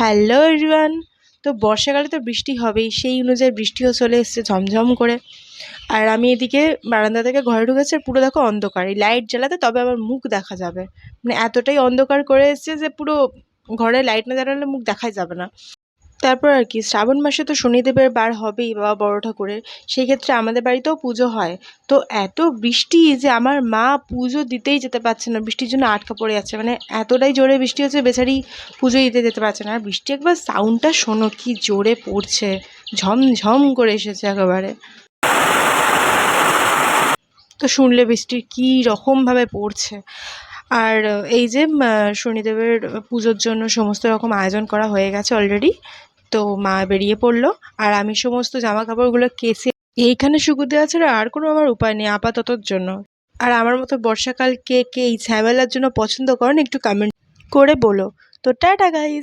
Hello everyone. তো বর্ষাকালে তো বৃষ্টি হবেই, সেই অনুযায়ী বৃষ্টিও চলে এসছে ঝমঝম করে। আর আমি এদিকে বারান্দা থেকে ঘরে ঢুকেছি পুরো দেখো অন্ধকার। এই লাইট জ্বালাতে তবে আমার মুখ দেখা যাবে। মানে এতটাই অন্ধকার করে এসছে যে পুরো ঘরে লাইট না জ্বালালে মুখ দেখাই যাবে না। তারপর আর কি, শ্রাবণ মাসে তো শনিদেবের বার হবেই বাবা বড় ঠাকুরের, সেই ক্ষেত্রে আমাদের বাড়িতেও পুজো হয়। তো এত বৃষ্টি যে আমার মা পুজো দিতেই যেতে পারছে না, বৃষ্টির জন্য আটকা পড়ে যাচ্ছে মানে এতটাই জোরে বৃষ্টি হচ্ছে বেচারি পুজো দিতে যেতে পারছে না। আর বৃষ্টি একবার সাউন্ডটা শোনো, কি জোরে পড়ছে, ঝমঝম করে এসেছে একেবারে। তো শুনলে বৃষ্টির কী রকমভাবে পড়ছে। আর এই যে শনিদেবের পুজোর জন্য সমস্ত রকম আয়োজন করা হয়ে গেছে অলরেডি তো মা বেরিয়ে পড়ল। আর আমি সমস্ত জামা কাপড়গুলো কেসে এইখানে সুকুন্দ দেওয়া ছাড়া আর কোনো আমার উপায় নেই আপাততর জন্য। আর আমার মতো বর্ষাকাল কে কে এই ঝামেলার জন্য পছন্দ করেন একটু কমেন্ট করে বলো। তো টাটা গাইস